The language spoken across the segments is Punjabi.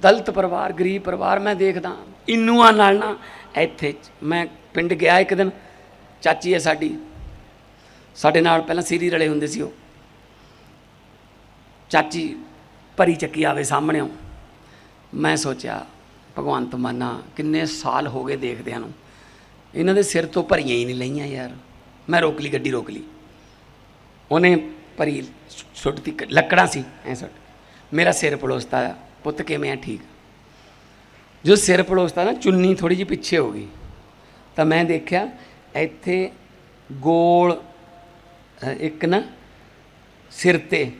ਦਲਿਤ ਪਰਿਵਾਰ, ਗਰੀਬ ਪਰਿਵਾਰ ਮੈਂ ਦੇਖਦਾ ਇੰਨੂਆਂ ਨਾਲ ਨਾ ਇੱਥੇ ਮੈਂ ਪਿੰਡ ਗਿਆ ਇੱਕ ਦਿਨ, ਚਾਚੀ ਹੈ ਸਾਡੀ। ਸਾਡੇ ਨਾਲ ਪਹਿਲਾਂ ਸੀਰੀ ਰਲੇ ਹੁੰਦੇ ਸੀ ਉਹ। ਚਾਚੀ ਭਰੀ ਚੱਕੀ ਆਵੇ ਸਾਹਮਣੇ। ਮੈਂ ਸੋਚਿਆ, ਭਗਵੰਤ ਮਾਨਾ ਕਿੰਨੇ ਸਾਲ ਹੋ ਗਏ ਦੇਖਦਿਆਂ ਨੂੰ। ਇਹਨਾਂ ਦੇ ਸਿਰ ਤੋਂ ਭਰੀਆਂ ਹੀ ਨਹੀਂ ਲਈਆਂ ਯਾਰ। ਮੈਂ ਰੋਕ ਲਈ, ਗੱਡੀ ਰੋਕ ਲਈ। ਉਹਨੇ ਭਰੀ ਸੁੱਟਤੀ, ਕ- ਲੱਕੜਾਂ ਸੀ, ਐ ਸੁੱਟ। ਮੇਰਾ ਸਿਰ ਪਲੋਸਤਾ ਪੁੱਤ ਕਿਵੇਂ ਆ? ਠੀਕ। ਜੋ ਸਿਰ ਪੜੋਸਤਾ ਨਾ, ਚੁੰਨੀ ਥੋੜੀ ਜਿਹੀ ਪਿੱਛੇ ਹੋ ਗਈ। ਤਾਂ ਮੈਂ ਦੇਖਿਆ, ਇੱਥੇ ਗੋਲ ਇੱਕ ਨਾ ਸਿਰ ਤੇ,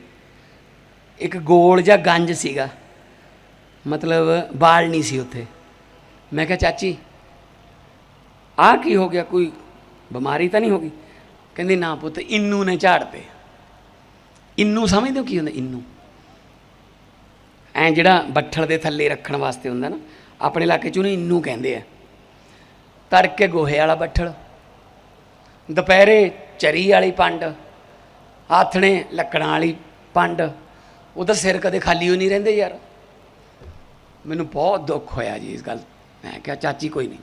ਇੱਕ ਗੋਲ ਜਾਂ ਗੰਜ ਸੀਗਾ। ਮਤਲਬ ਬਾਲ ਨਹੀਂ ਸੀ ਉੱਥੇ। ਮੈਂ ਕਿਹਾ, ਚਾਚੀ ਆ ਕੀ ਹੋ ਗਿਆ? ਕੋਈ ਬਿਮਾਰੀ ਤਾਂ ਨਹੀਂ ਹੋ ਗਈ? ਕਹਿੰਦੀ, ਨਾ ਪੁੱਤ, ਇਨੂੰ ਨੇ ਝਾੜ ਝਾੜਤੇ। ਇੰਨੂ ਸਮਝਦੇ ਹੋ ਕੀ ਹੁੰਦਾ? ਇੰਨੂ। ਐ ਜਿਹੜਾ ਬੱਠਲ ਦੇ ਥੱਲੇ ਰੱਖਣ ਵਾਸਤੇ ਹੁੰਦਾ ਨਾ, ਆਪਣੇ ਇਲਾਕੇ 'ਚ ਉਹਨੂੰ ਇੰਨੂ ਕਹਿੰਦੇ ਆ। ਤੜਕੇ ਗੋਹੇ ਵਾਲਾ ਬੱਠਲ, ਦੁਪਹਿਰੇ ਚਰੀ ਵਾਲੀ ਪੰਡ, ਆਥਣੇ ਲੱਕੜਾਂ ਵਾਲੀ ਪੰਡ, ਉਹਦਾ ਸਿਰ ਕਦੇ ਖਾਲੀ ਹੋ ਨਹੀਂ ਰਹਿੰਦੇ ਯਾਰ। ਮੈਨੂੰ ਬਹੁਤ ਦੁੱਖ ਹੋਇਆ ਜੀ ਇਸ ਗੱਲ, ਮੈਂ ਕਿਹਾ ਚਾਚੀ ਕੋਈ ਨਹੀਂ।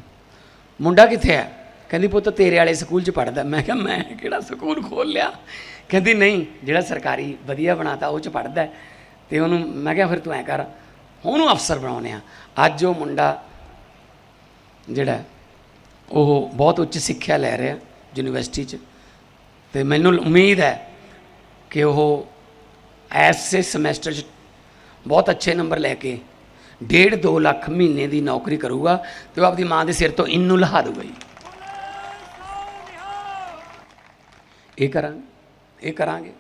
ਮੁੰਡਾ ਕਿੱਥੇ ਹੈ ਕਹਿੰਦੀ ਪੁੱਤ ਤੇਰੇ ਵਾਲੇ ਸਕੂਲ 'ਚ ਪੜਦਾ ਮੈਂ ਕਿਹਾ ਮੈਂ ਕਿਹੜਾ ਸਕੂਲ ਖੋਲ ਲਿਆ ਕਹਿੰਦੀ ਨਹੀਂ, ਜਿਹੜਾ ਸਰਕਾਰੀ ਵਧੀਆ ਬਣਾਤਾ ਉਹ 'ਚ ਪੜਦਾ ਤੇ ਉਹਨੂੰ ਮੈਂ ਕਿਹਾ ਫਿਰ ਤੂੰ ਐ ਕਰ ਉਹਨੂੰ ਅਫਸਰ ਬਣਾਉਨੇ ਆ ਅੱਜ ਉਹ ਮੁੰਡਾ ਜਿਹੜਾ ਉਹ ਬਹੁਤ ਉੱਚ ਸਿੱਖਿਆ ਲੈ ਰਿਹਾ ਯੂਨੀਵਰਸਿਟੀ 'ਚ ਤੇ ਮੈਨੂੰ ਉਮੀਦ ਹੈ ਕਿ ਉਹ ਐਸੇ ਸਮੈਸਟਰ 'ਚ ਬਹੁਤ ਅੱਛੇ ਨੰਬਰ ਲੈ ਕੇ ਡੇਢ 2 ਲੱਖ ਮਹੀਨੇ ਦੀ ਨੌਕਰੀ ਕਰੂਗਾ ਤੇ ਉਹ ਆਪਦੀ ਮਾਂ ਦੇ ਸਿਰ ਤੋਂ ਇੰਨੂ ਲਹਾ ਦੂਗਾ ਜੀ। ਇਹ ਕਰਾਂਗੇ ਇਹ ਕਰਾਂਗੇ।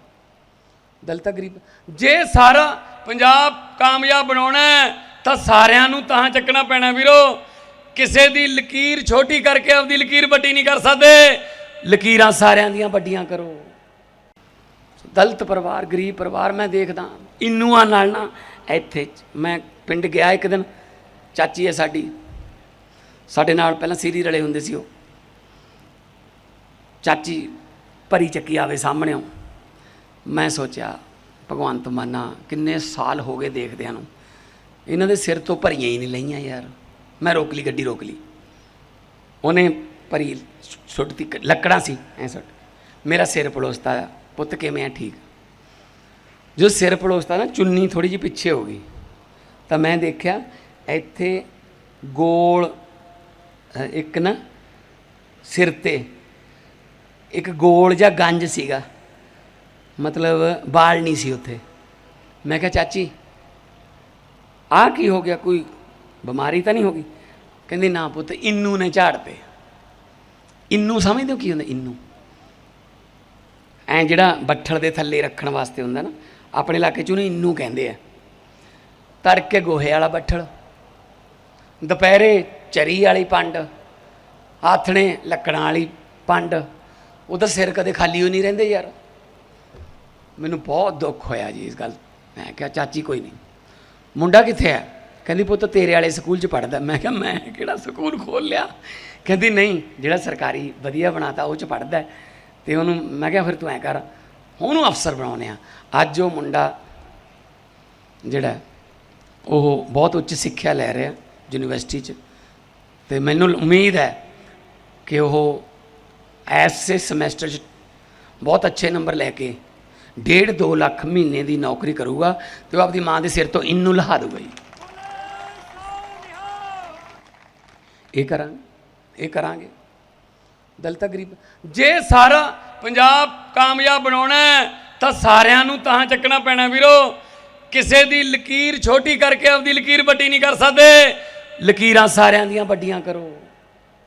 ਦਲਿਤ ਗਰੀਬ। ਜੇ ਸਾਰਾ ਪੰਜਾਬ ਕਾਮਯਾਬ ਬਣਾਉਣਾ ਤਾਂ ਸਾਰਿਆਂ ਨੂੰ ਤਾਂ ਚੱਕਣਾ ਪੈਣਾ ਵੀਰੋ। ਕਿਸੇ ਦੀ ਲਕੀਰ ਛੋਟੀ ਕਰਕੇ ਆਪਦੀ ਲਕੀਰ ਵੱਡੀ ਨਹੀਂ ਕਰ ਸਕਦੇ। ਲਕੀਰਾਂ ਸਾਰਿਆਂ ਦੀਆਂ ਵੱਡੀਆਂ ਕਰੋ। ਦਲਿਤ ਪਰਿਵਾਰ, ਗਰੀਬ ਪਰਿਵਾਰ ਮੈਂ ਦੇਖਦਾ। ਇੰਨੂਆਂ ਨਾਲ ਨਾ ਇੱਥੇ ਮੈਂ ਪਿੰਡ ਗਿਆ ਇੱਕ ਦਿਨ। ਚਾਚੀ ਹੈ ਸਾਡੀ। ਸਾਡੇ ਨਾਲ ਪਹਿਲਾਂ ਸੀਰੀ ਰਲੇ ਹੁੰਦੇ ਸੀ ਉਹ। ਚਾਚੀ ਭਰੀ ਚੱਕੀ ਆਵੇ ਸਾਹਮਣੇੋਂ। ਮੈਂ ਸੋਚਿਆ ਭਗਵੰਤ ਮਾਨਾ ਕਿੰਨੇ ਸਾਲ ਹੋ ਗਏ ਦੇਖਦਿਆਂ ਨੂੰ। ਇਹਨਾਂ ਦੇ ਸਿਰ ਤੋਂ ਭਰੀਆਂ ਹੀ ਨਹੀਂ ਲਈਆਂ ਯਾਰ। ਮੈਂ ਰੋਕ ਲਈ, ਗੱਡੀ ਰੋਕ ਲਈ। ਉਹਨੇ ਭਰੀ ਸੁੱਟਤੀ ਕ- ਲੱਕੜਾਂ ਸੀ, ਐ ਸੁੱਟ। ਮੇਰਾ ਸਿਰ ਪਲੋਸਤਾ, ਪੁੱਤ ਕਿਵੇਂ ਆ, ਠੀਕ। ਜੋ ਸਿਰ ਪਲੋਸਤਾ ਨਾ, ਚੁੰਨੀ ਥੋੜੀ ਜਿਹੀ ਪਿੱਛੇ ਹੋ ਗਈ। ਤਾਂ ਮੈਂ ਦੇਖਿਆ, ਇੱਥੇ ਗੋਲ ਇੱਕ ਨਾ ਸਿਰ ਤੇ, ਇੱਕ ਗੋਲ ਜਾਂ ਗੰਜ ਸੀਗਾ। ਮਤਲਬ ਬਾਲ ਨਹੀਂ ਸੀ ਉੱਥੇ। ਮੈਂ ਕਿਹਾ, ਚਾਚੀ ਆ ਕੀ ਹੋ ਗਿਆ? ਕੋਈ ਬਿਮਾਰੀ ਤਾਂ ਨਹੀਂ ਹੋ ਗਈ? ਕਹਿੰਦੀ, ਨਾ ਪੁੱਤ, ਇੰਨੂ ਨੇ ਝਾੜਤੇ। ਇੰਨੂ ਸਮਝਦੇ ਹੋ ਕੀ ਹੁੰਦਾ? ਇੰਨੂ। ਐ ਜਿਹੜਾ ਬੱਠਲ ਦੇ ਥੱਲੇ ਰੱਖਣ ਵਾਸਤੇ ਹੁੰਦਾ ਨਾ, ਆਪਣੇ ਇਲਾਕੇ 'ਚ ਉਹਨੂੰ ਇੰਨੂ ਕਹਿੰਦੇ ਆ। ਤੜਕੇ ਗੋਹੇ ਵਾਲਾ ਬੱਠਲ, ਦੁਪਹਿਰੇ ਚਰੀ ਵਾਲੀ ਪੰਡ, ਆਥਣੇ ਲੱਕੜਾਂ ਵਾਲੀ ਪੰਡ ਉਹਦਾ ਸਿਰ ਕਦੇ ਖਾਲੀ ਹੋ ਨਹੀਂ ਰਹਿੰਦੇ ਯਾਰ। ਮੈਨੂੰ ਬਹੁਤ ਦੁੱਖ ਹੋਇਆ ਜੀ ਇਸ ਗੱਲ ਮੈਂ ਕਿਹਾ, ਚਾਚੀ ਕੋਈ ਨਹੀਂ। ਮੁੰਡਾ ਕਿੱਥੇ ਹੈ? ਕਹਿੰਦੀ, ਪੁੱਤ, ਤੇਰੇ ਵਾਲੇ ਸਕੂਲ 'ਚ ਪੜਦਾ ਮੈਂ ਕਿਹਾ, ਮੈਂ ਕਿਹੜਾ ਸਕੂਲ ਖੋਲ ਲਿਆ? ਕਹਿੰਦੀ, ਨਹੀਂ, ਜਿਹੜਾ ਸਰਕਾਰੀ ਵਧੀਆ ਬਣਾਤਾ, ਉਹ 'ਚ ਪੜਦਾ ਤੇ ਉਹਨੂੰ ਮੈਂ ਕਿਹਾ, ਫਿਰ ਤੂੰ ਐ ਕਰ, ਉਹਨੂੰ ਅਫਸਰ ਬਣਾਉਨੇ ਆ ਅੱਜ ਉਹ ਮੁੰਡਾ ਜਿਹੜਾ ਉਹ ਬਹੁਤ ਉੱਚ ਸਿੱਖਿਆ ਲੈ ਰਿਹਾ ਯੂਨੀਵਰਸਿਟੀ 'ਚ। ਤੇ ਮੈਨੂੰ ਉਮੀਦ ਹੈ ਕਿ ਉਹ ਐਸੇ ਸਮੈਸਟਰ 'ਚ ਬਹੁਤ ਅੱਛੇ ਨੰਬਰ ਲੈ ਕੇ ਡੇਢ 2 ਲੱਖ ਮਹੀਨੇ ਦੀ ਨੌਕਰੀ ਕਰੂਗਾ ਤੇ ਉਹ ਆਪਦੀ ਮਾਂ ਦੇ ਸਿਰ ਤੋਂ ਇੰਨੂ ਲਹਾ ਦੂਗਾ ਜੀ। ਇਹ ਕਰਾਂਗੇ ਇਹ ਕਰਾਂਗੇ। ਦਲਿਤ ਗਰੀਬ, ਜੇ ਸਾਰਾ ਪੰਜਾਬ ਕਾਮਯਾਬ ਬਣਾਉਣਾ ਤਾਂ ਸਾਰਿਆਂ ਨੂੰ ਤਾਂ ਚੱਕਣਾ ਪੈਣਾ ਵੀਰੋ। ਕਿਸੇ ਦੀ ਲਕੀਰ ਛੋਟੀ ਕਰਕੇ ਆਪਦੀ ਲਕੀਰ ਵੱਡੀ ਨਹੀਂ ਕਰ ਸਕਦੇ। ਲਕੀਰਾਂ ਸਾਰਿਆਂ ਦੀਆਂ ਵੱਡੀਆਂ ਕਰੋ।